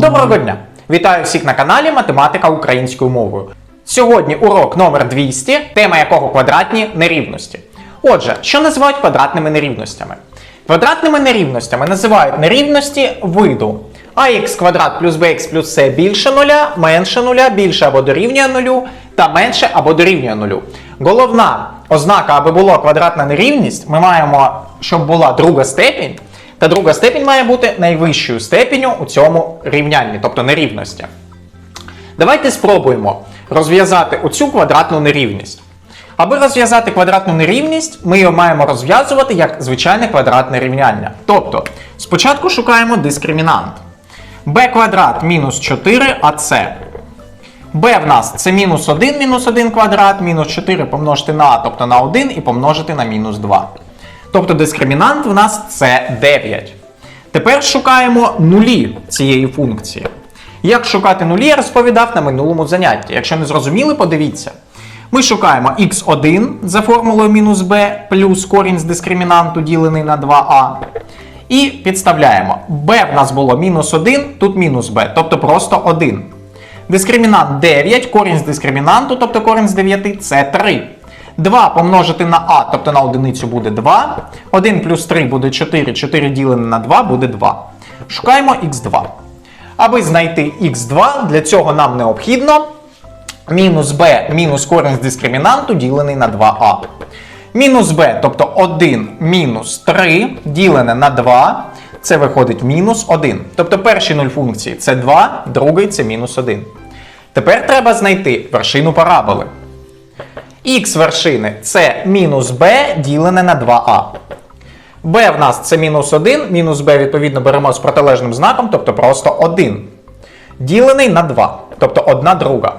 Доброго дня! Вітаю всіх на каналі Математика українською мовою. Сьогодні урок номер 200, тема якого квадратні нерівності. Отже, що називають квадратними нерівностями? Квадратними нерівностями називають нерівності виду ax квадрат плюс bx плюс c більше нуля, менше нуля, більше або дорівнює нулю та менше або дорівнює нулю. Головна ознака, аби була квадратна нерівність, ми маємо, щоб була друга степінь, та друга степінь має бути найвищою степеню у цьому рівнянні, тобто нерівності. Давайте спробуємо розв'язати оцю квадратну нерівність. Аби розв'язати квадратну нерівність, ми її маємо розв'язувати як звичайне квадратне рівняння. Тобто, спочатку шукаємо дискримінант. b квадрат мінус 4ac. b в нас це мінус 1 мінус 1 квадрат, мінус 4 помножити на a, тобто на 1 і помножити на мінус 2. Тобто дискримінант в нас це 9. Тепер шукаємо нулі цієї функції. Як шукати нулі, я розповідав на минулому занятті. Якщо не зрозуміли, подивіться. Ми шукаємо x1 за формулою мінус b плюс корінь з дискримінанту ділений на 2a. І підставляємо. b в нас було мінус 1, тут мінус b, тобто просто 1. Дискримінант 9, корінь з дискримінанту, тобто корінь з 9 це 3. 2 помножити на а, тобто на одиницю буде 2. 1 плюс 3 буде 4, 4 ділене на 2 буде 2. Шукаємо х2. Аби знайти х2, для цього нам необхідно мінус b мінус корінь з дискримінанту ділений на 2а. Мінус b, тобто 1 мінус 3 ділене на 2, це виходить мінус 1. Тобто перші нуль функції це 2, другий це мінус 1. Тепер треба знайти вершину параболи. Х вершини це мінус b ділене на 2а. b в нас це мінус 1, мінус b відповідно беремо з протилежним знаком, тобто просто 1. Ділений на 2, тобто 1 друга.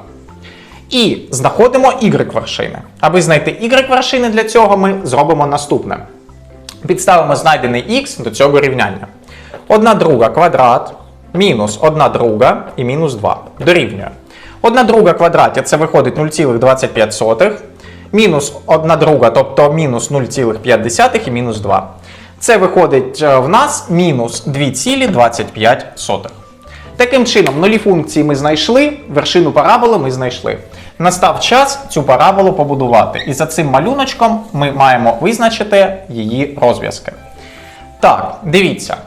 І знаходимо y вершини. Аби знайти y вершини для цього ми зробимо наступне. Підставимо знайдений х до цього рівняння. 1 друга квадрат мінус 1 друга і мінус 2 дорівнює. 1 друга квадраті це виходить 0,25, мінус 1 друга, тобто мінус 0,5 і мінус 2. Це виходить е, в нас мінус 2,25. Таким чином, нулі функції ми знайшли, вершину параболи ми знайшли. Настав час цю параболу побудувати. І за цим малюночком ми маємо визначити її розв'язки. Так, дивіться.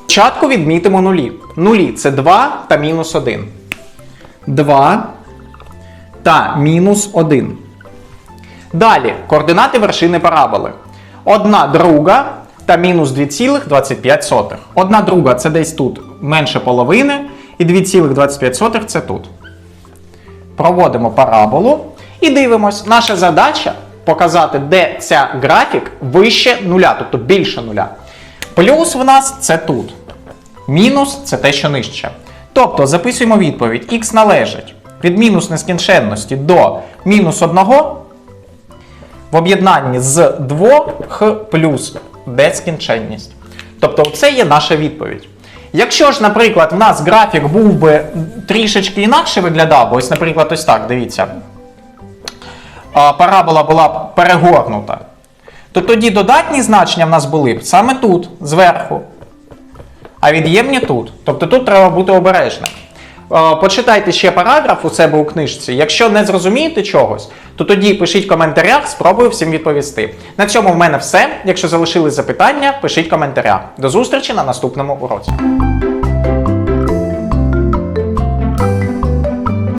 Спочатку відмітимо нулі. Нулі це 2 та мінус 1. 2 та мінус 1. Далі координати вершини параболи. 1 друга та мінус 2,25. 1 друга це десь тут менше половини, і 2,25 це тут. Проводимо параболу і дивимось. Наша задача показати, де ця графік вище нуля, тобто більше нуля. Плюс в нас це тут. Мінус це те, що нижче. Тобто записуємо відповідь: х належить від мінус нескінченності до мінус 1 в об'єднанні з 2 плюс безкінченність. Тобто, це є наша відповідь. Якщо ж, наприклад, в нас графік був би трішечки інакше виглядав, ось, наприклад, ось так, дивіться, парабола була б перегорнута, то тоді додатні значення в нас були б саме тут, зверху, а від'ємні тут. Тобто тут треба бути обережним. Е, Почитайте ще параграф у себе у книжці. Якщо не зрозумієте чогось, то тоді пишіть в коментарях, спробую всім відповісти. На цьому в мене все. Якщо залишились запитання, пишіть коментаря. До зустрічі на наступному уроці.